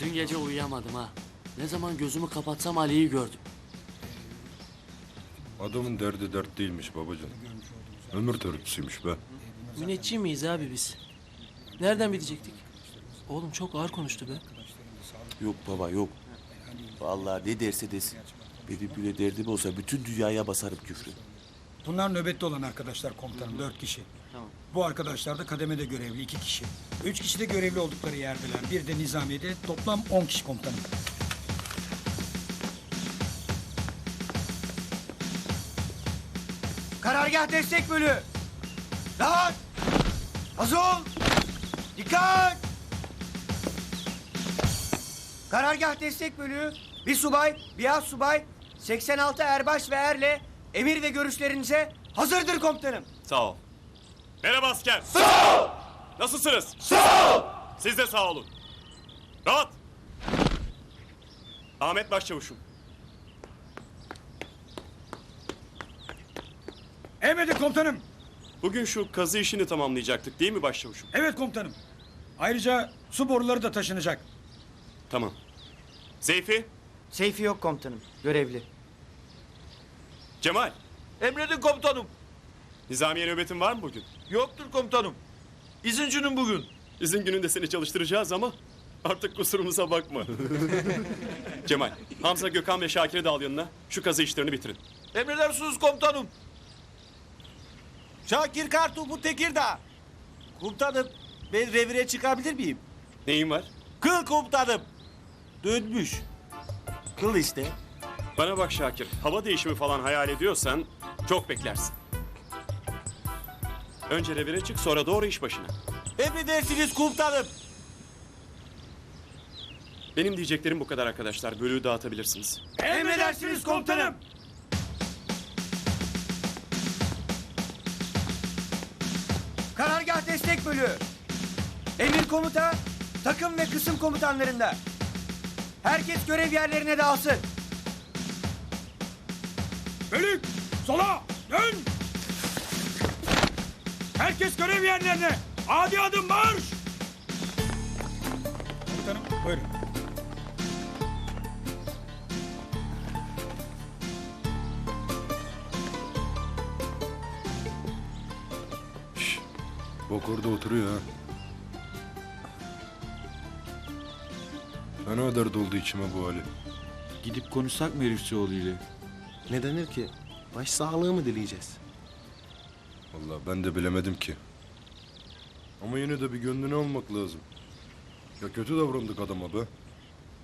Bütün gece uyuyamadım ha. Ne zaman gözümü kapatsam Ali'yi gördüm. Adamın derdi dert değilmiş babacığım. Ömür törpüsüymüş be. Müneccim miyiz abi biz? Nereden bilecektik? Oğlum çok ağır konuştu be. Yok baba yok. Vallahi ne derse desin. Benim bile derdim olsa bütün dünyaya basarım küfrü. Bunlar nöbette olan arkadaşlar komutanım dört kişi. Tamam. Bu arkadaşlar da kademede görevli iki kişi. Üç kişi de görevli oldukları yerdeler. Bir de nizamiyede toplam on kişi komutanım. Karargah destek bölü. Rahat. Hazır ol. Dikkat. Karargah destek bölüğü bir subay, bir az subay, 86 erbaş ve erle emir ve görüşlerinize hazırdır komutanım. Sağ ol. Merhaba asker. Sağ ol. Nasılsınız? Sağ ol. Siz de sağ olun. Rahat. Ahmet Başçavuş'um. Emredin komutanım. Bugün şu kazı işini tamamlayacaktık değil mi Başçavuş'um? Evet komutanım. Ayrıca su boruları da taşınacak. Tamam. Seyfi, Seyfi yok komutanım, görevli. Cemal. Emredin komutanım. Nizamiye nöbetin var mı bugün? Yoktur komutanım. İzin günüm bugün. İzin gününde seni çalıştıracağız ama artık kusurumuza bakma. Cemal, Hamza, Gökhan ve Şakir'i de al yanına. Şu kazı işlerini bitirin. Emredersiniz komutanım. Şakir Kartopu Tekirdağ. Komutanım ben revire çıkabilir miyim? Neyin var? Kıl komutanım. Dönmüş. Kıl işte. Bana bak Şakir, hava değişimi falan hayal ediyorsan çok beklersin. Önce revire çık sonra doğru iş başına. Emredersiniz komutanım. Benim diyeceklerim bu kadar arkadaşlar. Bölüğü dağıtabilirsiniz. Emredersiniz komutanım. Karargah destek bölüğü. Emir komuta, takım ve kısım komutanlarında. Herkes görev yerlerine dağılsın. Bölük sola dön. Herkes görev yerlerine. Adi adım marş. Komutanım buyurun. Bak orada oturuyor ha. Fena dert oldu içime bu hali. Gidip konuşsak mı Herifçioğlu ile? Ne denir ki? Baş sağlığı mı dileyeceğiz? Vallahi ben de bilemedim ki. Ama yine de bir gönlünü almak lazım. Ya kötü davrandık adama be.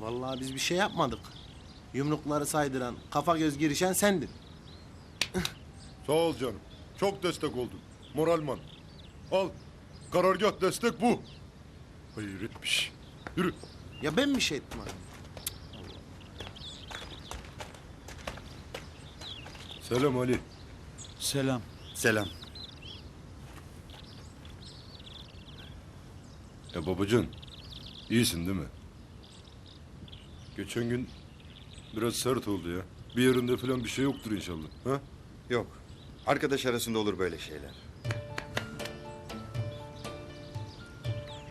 Vallahi biz bir şey yapmadık. Yumrukları saydıran, kafa göz girişen sendin. Sağ ol canım. Çok destek oldun. Moralman. Al. Karargah destek bu. Hayretmiş. Yürü. Ya ben bir şey ettim abi. Selam Ali. Selam. Selam. Ya babacan. iyisin değil mi? Geçen gün biraz sert oldu ya. Bir yerinde falan bir şey yoktur inşallah. Ha? Yok. Arkadaş arasında olur böyle şeyler.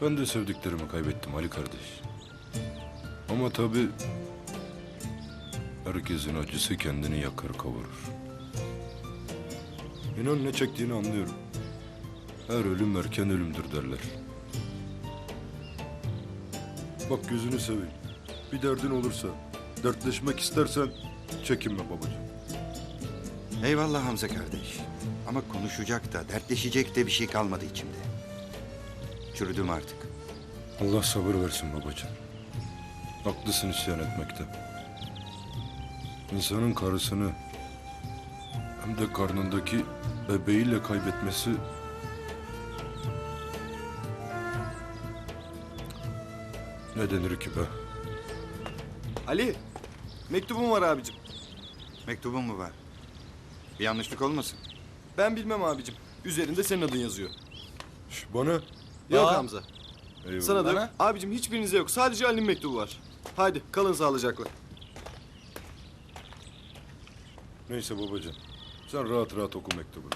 Ben de sevdiklerimi kaybettim Ali kardeş. Ama tabii herkesin acısı kendini yakar kavurur. İnan ne çektiğini anlıyorum. Her ölüm erken ölümdür derler. Bak gözünü seveyim. Bir derdin olursa, dertleşmek istersen çekinme babacığım. Eyvallah Hamza kardeş. Ama konuşacak da, dertleşecek de bir şey kalmadı içimde. Çürüdüm artık. Allah sabır versin babacığım. Haklısın isyan etmekte. İnsanın karısını hem de karnındaki bebeğiyle kaybetmesi ne denir ki be? Ali. Mektubum var abicim. Mektubun mu var? Bir yanlışlık olmasın? Ben bilmem abicim. Üzerinde senin adın yazıyor. Şş, bana Yok Hamza. eyvallah. Sana da yok. Abicim hiçbirinize yok. Sadece Ali'nin mektubu var. Haydi kalın sağlıcakla. Neyse babacığım. Sen rahat rahat oku mektubunu.